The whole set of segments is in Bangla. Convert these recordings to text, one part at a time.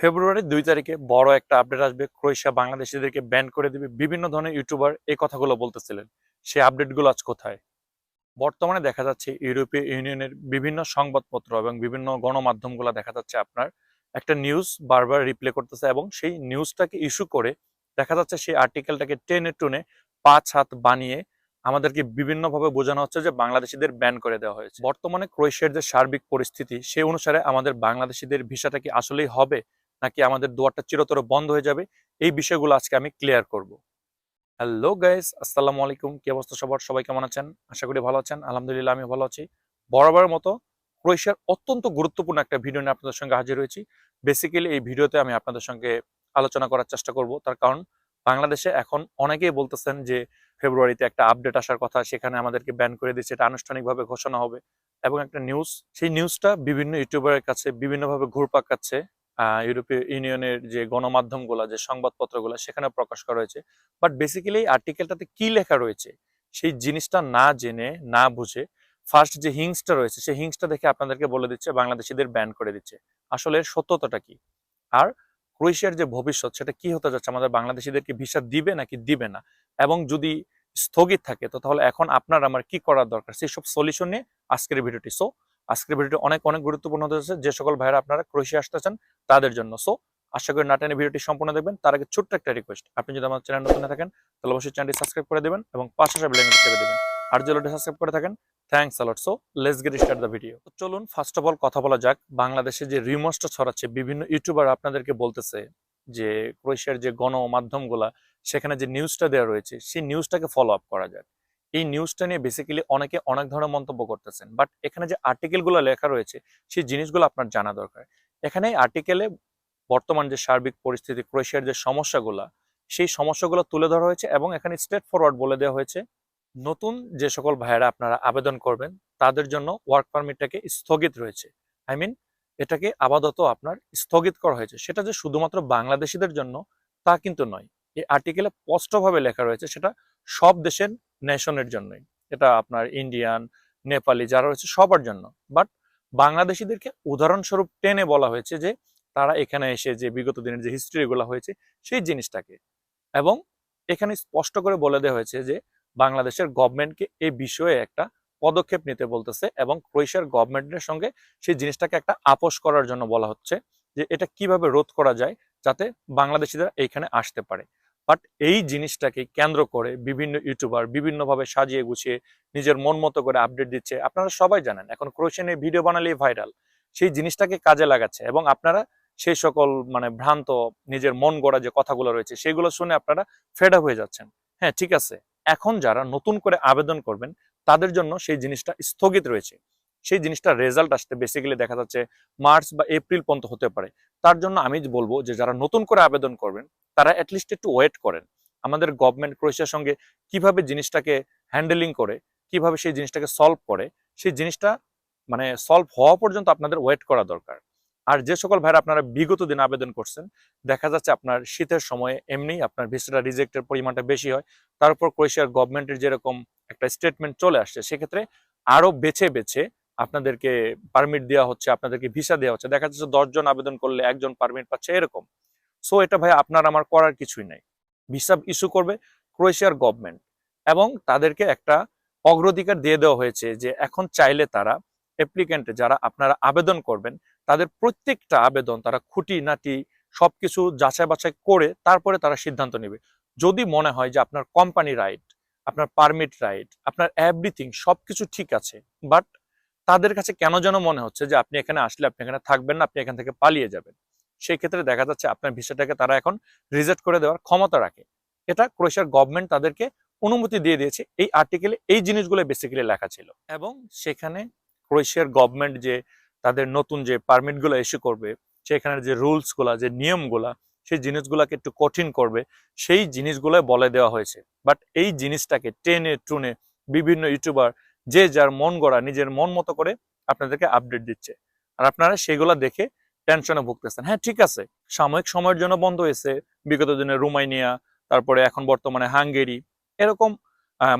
ফেব্রুয়ারির দুই তারিখে বড় একটা আপডেট আসবে। ক্রোয়েশিয়া বাংলাদেশিদেরকে ব্যান করে দিবে। বিভিন্ন ধরনের ইউটিউবার এই কথাগুলো বলতেছিলেন। সেই আপডেটগুলো আজ কোথায়? বর্তমানে দেখা যাচ্ছে ইউরোপীয় ইউনিয়নের বিভিন্ন সংবাদপত্র এবং বিভিন্ন গণমাধ্যমগুলো দেখা যাচ্ছে আপনার একটা নিউজ বারবার রিপ্লে করতেছে এবং সেই নিউজটাকে ইস্যু করে দেখা যাচ্ছে সেই আর্টিকেলটাকে টেনে টুনে পাঁচ হাত বানিয়ে আমাদেরকে বিভিন্নভাবে বোঝানো হচ্ছে যে বাংলাদেশিদের ব্যান করে দেওয়া হয়েছে। বর্তমানে ক্রোয়েশিয়ার যে সার্বিক পরিস্থিতি সেই অনুসারে আমাদের বাংলাদেশিদের ভিসাটা কি আসলেই হবে? নাকি আমাদের দুয়ারটা চিরতর বন্ধ হয়ে যাবে? এই বিষয়গুলো আজকে আমি ক্লিয়ার করব। হ্যালো গাইস আসসালামু আলাইকুম। কি অবস্থা সবার? সবাই কেমন আছেন? আশা করি ভালো আছেন। আলহামদুলিল্লাহ আমি ভালো আছি। বরাবর মতো ক্রোয়েশিয়ার অত্যন্ত গুরুত্বপূর্ণ একটা ভিডিও নিয়ে আপনাদের সঙ্গে হাজির হয়েছি। বেসিক্যালি এই ভিডিওতে আমি আপনাদের সঙ্গে আলোচনা করার চেষ্টা করব। তার কারণ বাংলাদেশে এখন অনেকেই বলতেছেন যে ফেব্রুয়ারিতে একটা আপডেট আসার কথা সেখানে আমাদেরকে ব্যান করে দিচ্ছে এটা আনুষ্ঠানিকভাবে ঘোষণা হবে। এবং একটা নিউজ সেই নিউজটা বিভিন্ন ইউটিউবারের কাছে বিভিন্নভাবে ঘুরপাক কাচ্ছে আহ, ইউরোপীয় ইউনিয়নের যে গণমাধ্যমগুলো, যে সংবাদপত্রগুলো, সেখানে প্রকাশ করা হয়েছে। বাট বেসিক্যালি আর্টিকেলটাতে কি লেখা রয়েছে, সেই জিনিসটা না জেনে, না বুঝে ফার্স্ট যে হিংসটা রয়েছে, সেই হিংসটা দেখে আপনাদেরকে বলে দিচ্ছে, বাংলাদেশিদের ব্যান করে দিচ্ছে। আসলে সত্যতাটা কি? আর ক্রোয়েশিয়ার যে ভবিষ্যৎ, সেটা কি হতে যাচ্ছে? আমাদের বাংলাদেশিদেরকে ভিসা দিবে নাকি দিবে না? এবং যদি স্থগিত থাকে, তো তাহলে এখন আপনার আমার কি করার দরকার? সেই সব সলিউশন নিয়ে আজকের ভিডিওটি সো আজকের ভিডিওটি অনেক অনেক গুরুত্বপূর্ণ হতে যাচ্ছে যে সকল ভাইরা আপনারা ক্রোয়েশিয়া আসতে চান, তাদের জন্য। সো আশা করি নাটেনে ভিডিওটি সম্পূর্ণ দেখবেন। তার আগে ছোট্ট একটা রিকোয়েস্ট আপনি যদি আমার চ্যানেল নতুন থাকেন, তাহলে অবশ্যই চ্যানেলটি সাবস্ক্রাইব করে দেবেন এবং পাশে বেলাইকনটি চেপে দেবেন। আর যদি অলরেডি সাবস্ক্রাইব করে থাকেন thanks a lot so let's get start the video চলুন ফার্স্ট অফ অল কথা বলা যাক। বাংলাদেশে যে রিমোর্সটা ছড়াচ্ছে, বিভিন্ন ইউটিউবার আপনাদেরকে বলতেছে যে ক্রোয়েশিয়ার যে গণমাধ্যমগুলা, সেখানে যে নিউজটা দেওয়া রয়েছে, সেই নিউজটাকে ফলো আপ করা যাক। এই নিউজটা নিয়ে বেসিক্যালি অনেকে অনেক ধরনের মন্তব্য করতেছেন। বাট এখানে যে আর্টিকেলগুলো লেখা রয়েছে, সেই জিনিসগুলো আপনার জানা দরকার। এখানে আর্টিকেলে বর্তমান যে সার্বিক পরিস্থিতি, ক্রোয়েশিয়ার যে সমস্যাগুলা, সেই সমস্যাগুলো তুলে ধরা হয়েছে এবং এখানে স্ট্রেট ফরওয়ার্ড বলে দেওয়া হয়েছে, নতুন যে সকল ভাইয়েরা আপনারা আবেদন করবেন, তাদের জন্য ওয়ার্ক পারমিটটাকে স্থগিত রয়েছে। আই মিন এটাকে আপাতত আপনার স্থগিত করা হয়েছে। সেটা যে শুধুমাত্র বাংলাদেশিদের জন্য তা কিন্তু নয়। এই আর্টিকেলে স্পষ্টভাবে লেখা রয়েছে, সেটা সব দেশের নেশনের জন্যই। এটা আপনার ইন্ডিয়ান নেপালি যারা রয়েছে সবার জন্য। বাট বাংলাদেশিদেরকে উদাহরণস্বরূপ টেনে বলা হয়েছে যে, তারা এখানে এসে যে বিগত দিনের যে হিস্ট্রিগুলো হয়েছে, সেই জিনিসটাকে। এবং এখানে স্পষ্ট করে বলে দেওয়া হয়েছে যে, বাংলাদেশের গভর্নমেন্টকে এই বিষয়ে একটা পদক্ষেপ নিতে বলতেছে এবং ক্রোয়েশিয়ার গভর্নমেন্টের সঙ্গে সেই জিনিসটাকে একটা আপোষ করার জন্য বলা হচ্ছে যে, এটা কীভাবে রোধ করা যায় যাতে বাংলাদেশিরা এইখানে আসতে পারে। বাট এই জিনিসটাকে কেন্দ্র করে বিভিন্ন ইউটিউবার বিভিন্নভাবে সাজিয়ে গুছিয়ে নিজের মন মতো করে আপডেট দিচ্ছে। আপনারা সবাই জানেন, এখন ক্রোয়েশিয়ানে ভিডিও বানালেই ভাইরাল সেই জিনিসটাকে কাজে লাগাচ্ছে এবং আপনারা সেই সকল মানে ভ্রান্ত নিজের মন গড়া যে কথাগুলো রয়েছে, সেগুলো শুনে আপনারা ফেডা হয়ে যাচ্ছেন। হ্যাঁ ঠিক আছে। এখন যারা নতুন করে আবেদন করবেন, তাদের জন্য সেই জিনিসটা স্থগিত রয়েছে। সেই জিনিসটা রেজাল্ট আসতে বেসিক্যালি দেখা যাচ্ছে মার্চ বা এপ্রিল পর্যন্ত হতে পারে। তার জন্য আমি বলব যে যারা নতুন করে আবেদন করবেন তারা অ্যাটলিস্ট একটু ওয়েট করেন। আমাদের গভর্নমেন্ট ক্রোয়েশিয়ার সঙ্গে কীভাবে জিনিসটাকে হ্যান্ডেলিং করে, কীভাবে সেই জিনিসটাকে সলভ করে, সেই জিনিসটা মানে সলভ হওয়া পর্যন্ত আপনাদের ওয়েট করা দরকার। আর যে সকল ভাইরা আপনারা বিগত দিন আবেদন করছেন, দেখা যাচ্ছে আপনার শীতের সময়ে এমনি আপনার ভিসাটা রিজেক্টের পরিমাণটা বেশি হয়। তার উপর ক্রোয়েশিয়ার গভর্নমেন্টের যেরকম একটা স্টেটমেন্ট চলে আসছে, সেক্ষেত্রে আরও বেছে বেছে আপনাদেরকে পারমিট দেওয়া হচ্ছে, আপনাদেরকে ভিসা দেওয়া হচ্ছে। দেখা যাচ্ছে দশজন আবেদন করলে একজন পারমিট পাচ্ছে এরকম। সো এটা ভাই আপনার আমার করার কিছুই নাই। ভিসা ইস্যু করবে ক্রোয়েশিয়ার গভর্নমেন্ট এবং তাদেরকে একটা অগ্রাধিকার দিয়ে দেওয়া হয়েছে যে এখন চাইলে তারা অ্যাপ্লিকেন্ট যারা আপনারা আবেদন করবেন, তাদের প্রত্যেকটা আবেদন তারা খুঁটি, নাটি সবকিছু যাচাই বাছাই করে তারপরে তারা সিদ্ধান্ত নেবে। যদি মনে হয় যে আপনার কোম্পানি রাইট আপনার পারমিট রাইট আপনার এভরিথিং সবকিছু ঠিক আছে বাট তাদের কাছে কেন যেন মনে হচ্ছে যে আপনি এখানে আসলে আপনি এখানে থাকবেন না, আপনি এখান থেকে পালিয়ে যাবেন? সেই ক্ষেত্রে দেখা যাচ্ছে আপনার ভিসাটাকে তারা এখন রিজেক্ট করে দেওয়ার ক্ষমতা রাখে। এটা ক্রোয়েশিয়ার গভর্নমেন্ট তাদেরকে অনুমতি দিয়ে দিয়েছে। এই আর্টিকেলে এই জিনিসগুলো বেসিক্যালি লেখা ছিল। এবং সেখানে ক্রোয়েশিয়ার গভর্নমেন্ট যে তাদের নতুন যে পারমিটগুলো ইস্যু করবে সেখানের যে রুলসগুলা, যে নিয়মগুলা, সেই জিনিসগুলাকে একটু কঠিন করবে, সেই জিনিসগুলো বলে দেওয়া হয়েছে। বাট এই জিনিসটাকে টেনে টুনে বিভিন্ন ইউটিউবার যে যার মন গড়া, নিজের মন মতো করে আপনাদেরকে আপডেট দিচ্ছে। আর আপনারা সেগুলো দেখে টেনশনে ভুগতেছেন। হ্যাঁ ঠিক আছে, সাময়িক সময়ের জন্য বন্ধ হয়েছে, বিগত দিনে রোমাইনিয়া তারপরে এখন বর্তমানে হাঙ্গেরি, এরকম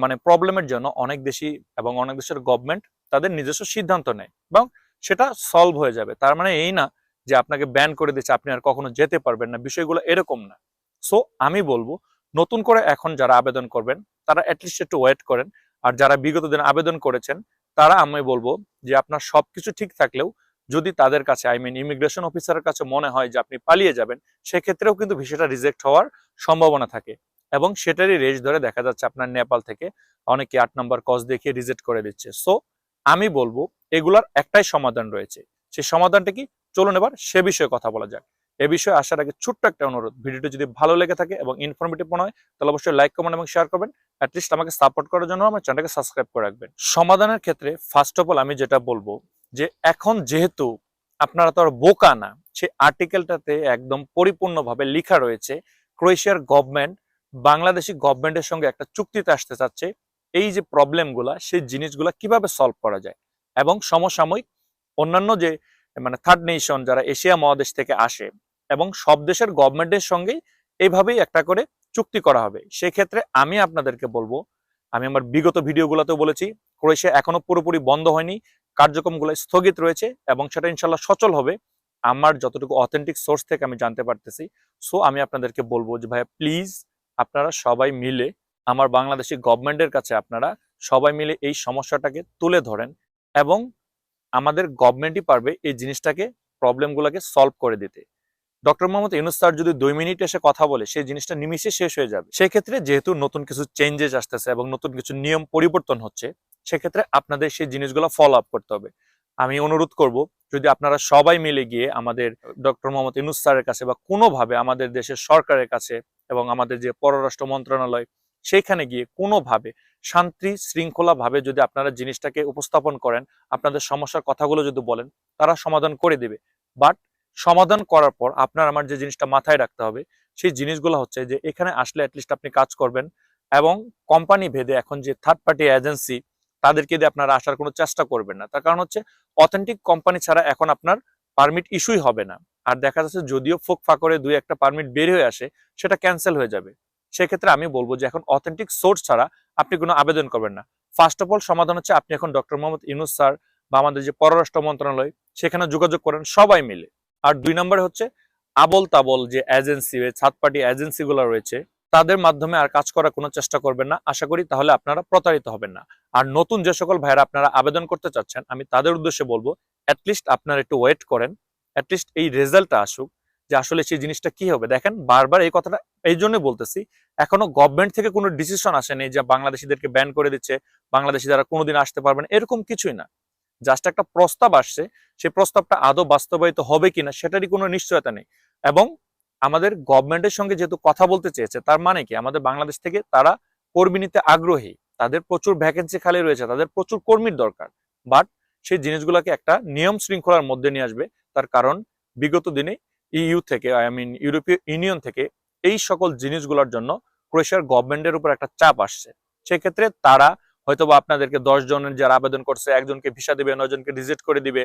মানে প্রবলেমের জন্য অনেক দেশি এবং অনেক দেশের গভর্নমেন্ট তাদের নিজস্ব সিদ্ধান্ত নেয় এবং সেটা সলভ হয়ে যাবে। তার মানে এই না যে আপনাকে ব্যান করে দিচ্ছে আপনি আর কখনো যেতে পারবেন না, বিষয়গুলো এরকম না। সো আমি বলব, নতুন করে এখন যারা আবেদন করবেন, তারা অ্যাটলিস্ট একটু ওয়েট করেন। আর যারা বিগত দিন আবেদন করেছেন, তারা আমি বলব যে আপনার সবকিছু ঠিক থাকলেও যদি তাদের কাছে আই মিন ইমিগ্রেশন অফিসারের কাছে মনে হয় যে আপনি পালিয়ে যাবেন, সেক্ষেত্রেও কিন্তু ভিসাটা রিজেক্ট হওয়ার সম্ভাবনা থাকে। এবং সেটারই রেজ ধরে দেখা যাচ্ছে আপনার নেপাল থেকে অনেকে আট নম্বর কজ দেখিয়ে রিজেক্ট করে দিচ্ছে। সো আমি বলব, এগুলার একটাই সমাধান রয়েছে। সেই সমাধানটা কি? চলুন এবার সে বিষয়ে কথা বলা যাক। এ বিষয়ে আসার আগে ছোট্ট একটা অনুরোধ, ভিডিওটি যদি ভালো লেগে থাকে এবং ইনফরমেটিভ মনে হয়, তাহলে অবশ্যই লাইক কমেন্ট এবং শেয়ার করবেন। অ্যাটলিস্ট আমাকে সাপোর্ট করার জন্য আমার চ্যানেলকে সাবস্ক্রাইব করে রাখবেন। সমাধানের ক্ষেত্রে ফার্স্ট অফ অল আমি যেটা বলব যে এখন যেহেতু আপনারা তো আর বোকা না, সে আর্টিকেলটাতে একদম পরিপূর্ণভাবে লেখা রয়েছে ক্রোয়েশিয়ার গভর্নমেন্ট বাংলাদেশি গভর্নমেন্টের সঙ্গে একটা চুক্তিতে আসতে চাচ্ছে, এই যে প্রবলেমগুলা সেই জিনিসগুলা কীভাবে সলভ করা যায়? এবং সমসাময়িক অন্যান্য যে মানে থার্ড নেশন যারা এশিয়া মহাদেশ থেকে আসে, এবং সব দেশের গভর্নমেন্টের সঙ্গেই এইভাবেই একটা করে চুক্তি করা হবে। সেক্ষেত্রে আমি আপনাদেরকে বলব, আমি আমার বিগত ভিডিওগুলোতেও বলেছি ক্রোয়েশিয়া এখনও পুরোপুরি বন্ধ হয়নি কার্যক্রমগুলো স্থগিত রয়েছে এবং সেটা ইনশাল্লাহ সচল হবে। আমার যতটুকু অথেন্টিক সোর্স থেকে আমি জানতে পারতেছি। সো আমি আপনাদেরকে বলব যে, ভাইয়া প্লিজ আপনারা সবাই মিলে, আমার বাংলাদেশি গভর্নমেন্টের কাছে আপনারা সবাই মিলে এই সমস্যাটাকে তুলে ধরেন এবং আমাদের গভর্নমেন্টই পারবে এই জিনিসটাকে প্রবলেমগুলোকে সলভ করে দিতে। ডক্টর মোহাম্মদ ইউনুস স্যার যদি দুই মিনিট এসে কথা বলে, সেই জিনিসটা নিমিশে শেষ হয়ে যাবে। সেক্ষেত্রে যেহেতু নতুন কিছু চেঞ্জেস আসতেছে এবং নতুন কিছু নিয়ম পরিবর্তন হচ্ছে, সেক্ষেত্রে আপনাদের সেই জিনিসগুলো ফলো আপ করতে হবে। আমি অনুরোধ করব, যদি আপনারা সবাই মিলে গিয়ে আমাদের ডক্টর মোহাম্মদ ইউনুস স্যারের কাছে বা কোনোভাবে আমাদের দেশের সরকারের কাছে এবং আমাদের যে পররাষ্ট্র মন্ত্রণালয়, সেইখানে গিয়ে কোনোভাবে শান্তি শৃঙ্খলা ভাবে যদি আপনারা জিনিসটাকে উপস্থাপন করেন, আপনাদের সমস্যার কথাগুলো যদি বলেন, তারা সমাধান করে দেবে। বাট সমাধান করার পর আপনার আমার যে জিনিসটা মাথায় রাখতে হবে, সেই জিনিসগুলো হচ্ছে যে এখানে আসলে অ্যাটলিস্ট আপনি কাজ করবেন এবং কোম্পানি ভেদে এখন যে থার্ড পার্টি এজেন্সি তাদেরকে দিয়ে আপনারা আসার কোনো চেষ্টা করবেন না। তার কারণ হচ্ছে অথেন্টিক কোম্পানি ছাড়া এখন আপনার পারমিট ইস্যুই হবে না। আর দেখা যাচ্ছে যদিও ফোক ফাঁকরে দুই একটা পারমিট বের হয়ে আসে, সেটা ক্যান্সেল হয়ে যাবে। সেক্ষেত্রে আমি বলব যে এখন অথেন্টিক সোর্স ছাড়া আপনি কোনো আবেদন করবেন না। ফার্স্ট অফ অল সমাধান হচ্ছে আপনি এখন ডক্টর মোহাম্মদ ইউনুস স্যার বা আমাদের যে পররাষ্ট্র মন্ত্রণালয়, সেখানে যোগাযোগ করেন সবাই মিলে। আর দুই নম্বরে হচ্ছে আবল তাবল যে এজেন্সি থার্ড পার্টি এজেন্সি গুলো রয়েছে, তাদের মাধ্যমে আর কাজ করার কোনো চেষ্টা করবেন না। আশা করি তাহলে আপনারা প্রতারিত হবেন না। আর নতুন যে সকল ভাইরা আপনারা আবেদন করতে চাচ্ছেন, আমি তাদের উদ্দেশ্যে বলব অ্যাটলিস্ট আপনারা একটু ওয়েট করেন। অ্যাটলিস্ট এই রেজাল্টটা আসুক যে আসলে সেই জিনিসটা কি হবে। দেখেন, বারবার এই কথাটা, এই জন্য বলতেছি, এখনও গভর্নমেন্ট থেকে কোনো ডিসিশন আসেনি যে বাংলাদেশিদেরকে ব্যান করে দিচ্ছে, বাংলাদেশি যারা কোনোদিন আসতে পারবেন এরকম কিছুই না। জাস্ট একটা প্রস্তাব আসছে, সেই প্রস্তাবটা আদৌ বাস্তবায়িত হবে কিনা সেটারই কোনো নিশ্চয়তা নেই। এবং আমাদের গভর্নমেন্টের সঙ্গে যেহেতু কথা বলতে চেয়েছে, তার মানে কি? আমাদের বাংলাদেশ থেকে তারা কর্মী নিতে আগ্রহী, তাদের প্রচুর ভ্যাকেন্সি খালি রয়েছে, তাদের প্রচুর কর্মীর দরকার। বাট সেই জিনিসগুলোকে একটা নিয়ম শৃঙ্খলার মধ্যে নিয়ে আসবে, তার কারণ বিগত দিনে ইইউ থেকে আই মিন ইউরোপীয় ইউনিয়ন থেকে এই সকল জিনিসগুলোর জন্য ক্রোয়েশিয়ার গভর্নমেন্টের উপর একটা চাপ আসছে। সেক্ষেত্রে তারা হয়তোবা আপনাদেরকে দশ জনের যারা আবেদন করছে, একজনকে ভিসা দিবে নয় জনকে রিজেক্ট করে দিবে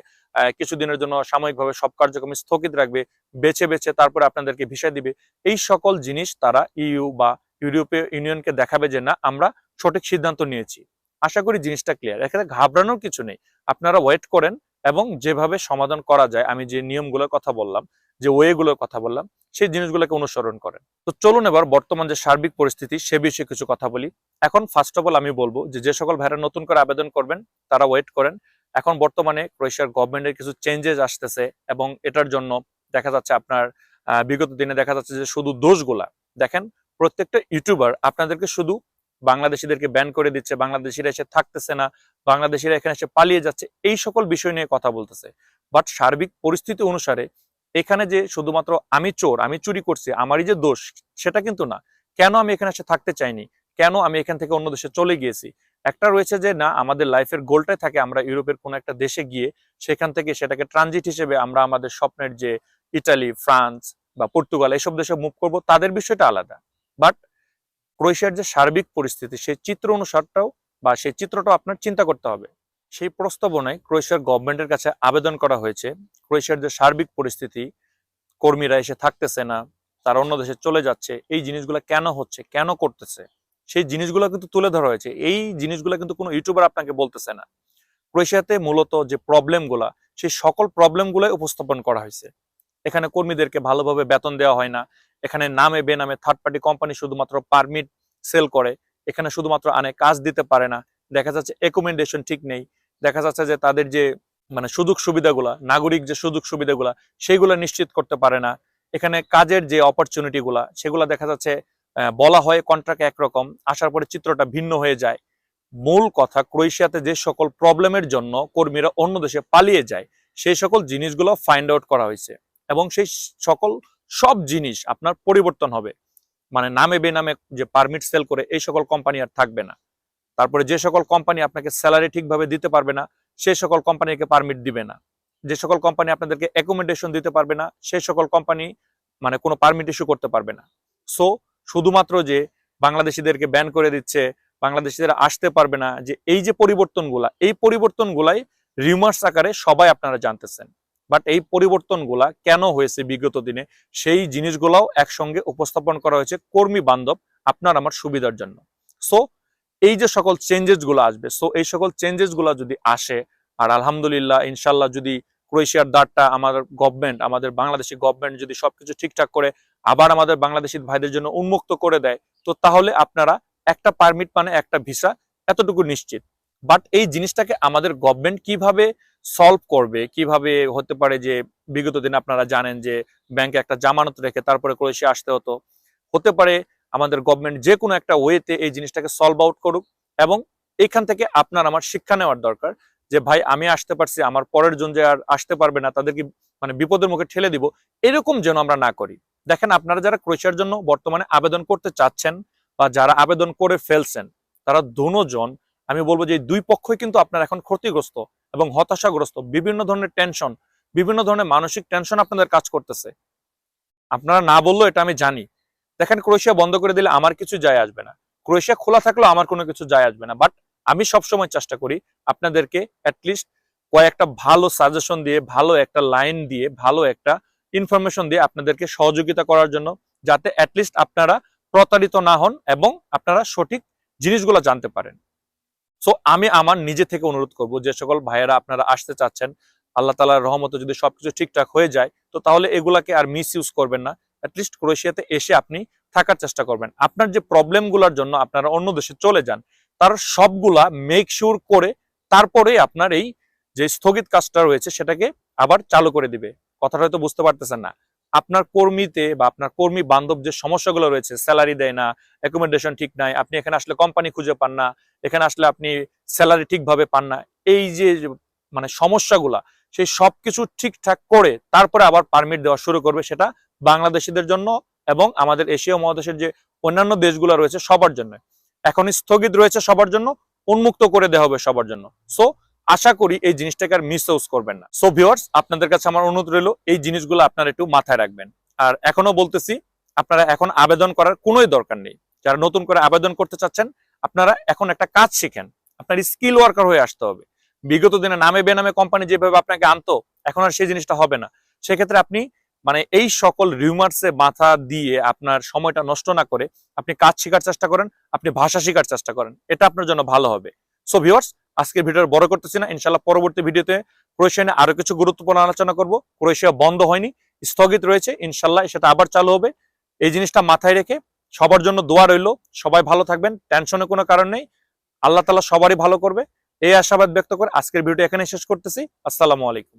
কিছুদিনের জন্য সাময়িকভাবে সব কার্যক্রম স্থগিত রাখবে, বেছে বেছে তারপরে আপনাদেরকে ভিসা দিবে। এই সকল জিনিস তারা ইউ বা ইউরোপীয় ইউনিয়নকে দেখাবে যে না, আমরা সঠিক সিদ্ধান্ত নিয়েছি। আশা করি জিনিসটা ক্লিয়ার এখানে ঘাবড়ানোর কিছু নেই। আপনারা ওয়েট করেন এবং যেভাবে সমাধান করা যায়, আমি যে নিয়মগুলোর কথা বললাম যে ওয়েগুলোর কথা বললাম, সেই জিনিসগুলোকে অনুসরণ করেন। তো চলুন এবার বর্তমান যে সার্বিক পরিস্থিতি, সে বিষয়ে কিছু কথা বলি। এখন ফার্স্ট অফ অল আমি বলব যে যে সকল ভাইরা নতুন করে আবেদন করবেন, তারা ওয়েট করেন। এখন বর্তমানে ক্রোয়েশিয়ার গভর্নমেন্টের কিছু চেঞ্জেস আসতেছে এবং এটার জন্য দেখা যাচ্ছে আপনার বিগত দিনে দেখা যাচ্ছে যে শুধু দোষগুলা। দেখেন, প্রত্যেকটা ইউটিউবার আপনাদেরকে শুধু বাংলাদেশিদেরকে ব্যান করে দিচ্ছে, বাংলাদেশিরা এসে থাকতেছে না, বাংলাদেশিরা এখানে এসে পালিয়ে যাচ্ছে, এই সকল বিষয় নিয়ে কথা বলতেছে। বাট সার্বিক পরিস্থিতি অনুসারে এখানে যে শুধুমাত্র আমি চোর, আমি চুরি করছি, আমারই যে দোষ, সেটা কিন্তু না। কেন আমি এখানে এসে থাকতে চাইনি? কেন আমি এখান থেকে অন্য দেশে চলে গিয়েছি? একটা রয়েছে যে, না, আমাদের লাইফের গোলটাই থাকে আমরা ইউরোপের কোনো একটা দেশে গিয়ে সেখান থেকে সেটাকে ট্রানজিট হিসেবে আমরা আমাদের স্বপ্নের যে ইটালি ফ্রান্স বা পর্তুগাল এসব দেশে মুভ করব, তাদের বিষয়টা আলাদা। বাট ক্রোয়েশিয়ার যে সার্বিক পরিস্থিতি, সেই চিত্র অনুসারটাও বা সেই চিত্রটাও আপনার চিন্তা করতে হবে। সেই প্রস্তাবনায় ক্রোয়েশিয়ার গভর্নমেন্টের কাছে আবেদন করা হয়েছে। ক্রোয়েশিয়ার যে সার্বিক পরিস্থিতি, কর্মীরা এসে থাকতেছে না, তারা অন্য দেশে চলে যাচ্ছে, এই জিনিসগুলো কেন হচ্ছে, কেন করতেছে, সেই জিনিসগুলো কিন্তু তুলে ধরা হয়েছে। এই জিনিসগুলো কিন্তু কোনো ইউটিউবার আপনাকে বলতেছে না। ক্রোয়েশিয়াতে মূলত যে প্রবলেমগুলা সেই সকল প্রবলেমগুলোই উপস্থাপন করা হয়েছে। এখানে কর্মীদেরকে ভালোভাবে বেতন দেওয়া হয় না। এখানে নামে বেনামে থার্ড পার্টি কোম্পানি শুধুমাত্র পারমিট সেল করে। এখানে শুধুমাত্র আনে কাজ দিতে পারে না। দেখা যাচ্ছে একুমেন্ডেশন ঠিক নেই। দেখা যাচ্ছে যে তাদের যে মানে সুযোগ সুবিধাগুলা, নাগরিক যে সুযোগ সুবিধাগুলা সেইগুলো নিশ্চিত করতে পারে না। এখানে কাজের যে অপরচুনিটি গুলা, সেগুলো দেখা যাচ্ছে বলা হয় কন্ট্রাক্ট একরকম, আসার পরে চিত্রটা ভিন্ন হয়ে যায়। মূল কথা, ক্রোয়েশিয়াতে যে সকল প্রবলেমের জন্য কর্মীরা অন্য দেশে পালিয়ে যায়, সেই সকল জিনিসগুলো ফাইন্ড আউট করা হয়েছে। এবং সেই সকল, সব জিনিস আপনার পরিবর্তন হবে। মানে নামে বেনামে যে পারমিট সেল করে, এই সকল কোম্পানি আর থাকবে না। তারপরে যে সকল কোম্পানি আপনাকে স্যালারি ঠিকভাবে দিতে পারবে না সেই সকল কোম্পানিকে পারমিট দিবে না। যে সকল কোম্পানি আপনাদেরকে অ্যাকোমোডেশন দিতে পারবে না সেই সকল কোম্পানি মানে কোনো পারমিট ইস্যু করতে পারবে না। সো শুধুমাত্র যে বাংলাদেশিদেরকে ব্যান করে দিচ্ছে, বাংলাদেশিদের আসতে পারবে না, যে এই যে পরিবর্তনগুলা, এই পরিবর্তনগুলাই রিউমার্স আকারে সবাই আপনারা জানতেছেন। বাট এই পরিবর্তনগুলা কেন হয়েছে বিগত দিনে, সেই জিনিসগুলাও একসঙ্গে উপস্থাপন করা হয়েছে কর্মী বান্ধব আপনার আমার সুবিধার জন্য। সো এই যে সকল চেঞ্জেসগুলো আসবে সো এই সকল চেঞ্জেসগুলা যদি আসে, আর আলহামদুলিল্লাহ ইনশাল্লাহ যদি ক্রোয়েশিয়ার দ্বারটা আমাদের গভর্নমেন্ট আমাদের বাংলাদেশি গভর্নমেন্ট যদি সবকিছু ঠিকঠাক করে, আবার আমাদের বাংলাদেশি ভাইদের জন্য উন্মুক্ত করে দেয়, তো তাহলে আপনারা একটা পারমিট মানে একটা ভিসা এতটুকু নিশ্চিত। বাট এই জিনিসটাকে আমাদের গভর্নমেন্ট কীভাবে সলভ করবে, কীভাবে হতে পারে যে বিগত দিনে আপনারা জানেন যে ব্যাংকে একটা জামানত রেখে তারপরে ক্রোয়েশিয়া আসতে হতো, হতে পারে আমাদের গভর্নমেন্ট যে কোনো একটা ওয়েতে এই জিনিসটাকে সলভ আউট করুক এবং এইখান থেকে আপনার আমার শিক্ষা নেওয়ার দরকার যে, ভাই, আমি আসতে পারছি, আমার পরের জন যে আর আসতে পারবে না, তাদেরকে মানে বিপদের মুখে ঠেলে দিব। এরকম যেন আমরা না করি। দেখেন, আপনারা যারা ক্রোয়েশিয়ার জন্য বর্তমানে আবেদন করতে চাচ্ছেন বা যারা আবেদন করে ফেলছেন, তারা দুজন, আমি বলব যে দুই পক্ষই কিন্তু আপনার এখন ক্ষতিগ্রস্ত এবং হতাশাগ্রস্ত। বিভিন্ন ধরনের টেনশন বিভিন্ন ধরনের মানসিক টেনশন আপনাদের কাজ করতেছে। আপনারা না বললেও এটা আমি জানি। দেখেন ক্রোয়েশিয়া বন্ধ করে দিলে আমার কিছু যায় আসবে না। ক্রোয়েশিয়া খোলা থাকলেও আমার কোনো কিছু যায় আসবে না। বাট আমি সবসময় চেষ্টা করি আপনাদেরকে অ্যাটলিস্ট কয়েকটা ভালো সাজেশন দিয়ে, ভালো একটা লাইন দিয়ে, ভালো একটা ইনফরমেশন দিয়ে আপনাদেরকে সহযোগিতা করার জন্য যাতে অ্যাটলিস্ট আপনারা প্রতারিত না হন এবং আপনারা সঠিক জিনিসগুলো জানতে পারেন। সো আমি আমার নিজে থেকে অনুরোধ করব, যে সকল ভাইয়েরা আপনারা আসতে চাচ্ছেন, আল্লাহ তালার রহমতে যদি সবকিছু ঠিকঠাক হয়ে যায়, তো তাহলে এগুলাকে আর মিস ইউজ করবেন না। অ্যাটলিস্ট ক্রোয়েশিয়াতে এসে আপনি থাকার চেষ্টা করবেন। আপনার যে প্রবলেমগুলোর জন্য আপনারা অন্য দেশে চলে যান, তার সবগুলা মেক শিওর করে তারপরে আপনার এই যে স্থগিত কাজটা রয়েছে সেটাকে আবার চালু করে দিবে। কথাটা হয়তো বুঝতে পারতেছেন না। আপনার কর্মীতে বা আপনার কর্মী বান্ধব যে সমস্যাগুলো রয়েছে স্যালারি দেয় না অ্যাকোমোডেশন ঠিক নাই, আপনি এখানে আসলে কোম্পানি খুঁজে পান না, এখানে আসলে আপনি স্যালারি ঠিকভাবে পান না, এই যে মানে সমস্যাগুলা, সেই সবকিছু ঠিকঠাক করে তারপরে আবার পারমিট দেওয়া শুরু করবে সেটা বাংলাদেশিদের জন্য এবং আমাদের এশীয় মহাদেশের যে অন্যান্য দেশগুলো রয়েছে সবার জন্য। এখন স্থগিত রয়েছে সবার জন্য, উন্মুক্ত করে দেওয়া হবে সবার জন্য। সো আশা করি এই জিনিসটাকে আর মিস ইউজ করবেন না। সো ভিউয়ার্স আপনাদের কাছে আমার অনুরোধ রইল, এই জিনিসগুলো আপনারা একটু মাথায় রাখবেন। আর এখনও বলতেছি, আপনারা এখন আবেদন করার কোনোই দরকার নেই। যারা নতুন করে আবেদন করতে চাচ্ছেন, আপনারা এখন একটা কাজ শিখেন। আপনার স্কিল ওয়ার্কার হয়ে আসতে হবে। বিগত দিনে নামে বেনামে কোম্পানি যেভাবে আপনাকে আনতো, এখন আর সেই জিনিসটা হবে না। সেক্ষেত্রে আপনি মানে এই সকল রিউমার্সে মাথা দিয়ে আপনার সময়টা নষ্ট না করে আপনি কাজ শেখার চেষ্টা করেন, আপনি ভাষা শেখার চেষ্টা করেন। এটা আপনার জন্য ভালো হবে। সো ভিউয়ার্স আজকের ভিডিও বড় করতেছি না। ইনশাল্লাহ পরবর্তী ভিডিওতে ক্রোয়েশিয়া নিয়ে আরও কিছু গুরুত্বপূর্ণ আলোচনা করব। ক্রোয়েশিয়া বন্ধ হয়নি, স্থগিত রয়েছে। ইনশাল্লাহ সেটা আবার চালু হবে। এই জিনিসটা মাথায় রেখে সবার জন্য দোয়া রইল। সবাই ভালো থাকবেন টেনশনে কোনো কারণ নেই। আল্লাহ তালা সবারই ভালো করবে। এই আশাবাদ ব্যক্ত করে আজকের ভিডিও এখানে শেষ করতেছি। আসসালামু আলাইকুম।